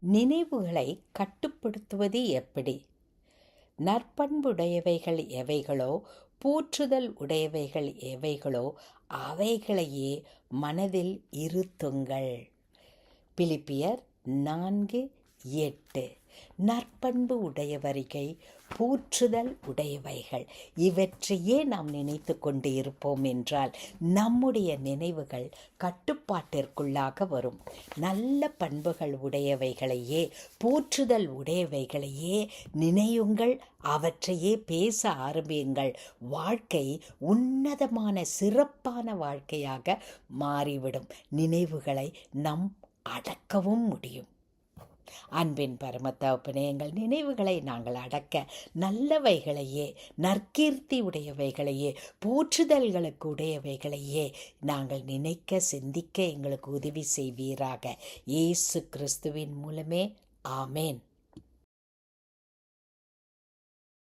நினைவுகளை கட்டுப்படுத்துவது எப்படி? நற்பண்புடையவைகள் எவைகளோ போற்றுதல் உடையவைகள் எவைகளோ அவைகளையே மனதில் இருத்துங்கள். பிலிப்பியர் நான்கு எட்டு. நற்பண்பு உடையவரிகை போற்றுதல் உடையவைகள். இவற்றையே நாம் நினைத்து கொண்டு இருப்போம் என்றால் நம்முடைய நினைவுகள் கட்டுப்பாட்டிற்குள்ளாக வரும். நல்ல பண்புகள் உடையவைகளையே போற்றுதல் உடையவைகளையே நினையுங்கள் அவற்றையே பேச ஆரம்பியுங்கள். வாழ்க்கை உன்னதமான சிறப்பான வாழ்க்கையாக மாறிவிடும். நினைவுகளை நம் அடக்கவும் முடியும். அன்பின் பரமத்தகப்பனே எங்கள் நினைவுகளை நாங்கள் அடக்க நல்லவைகளையே நற்கீர்த்தி உடையவைகளையே போற்றுதல்களுக்கு உடையவைகளையே நாங்கள் நினைக்க சிந்திக்க எங்களுக்கு உதவி செய்வீராக. இயேசு கிறிஸ்துவின் மூலமே. ஆமேன்.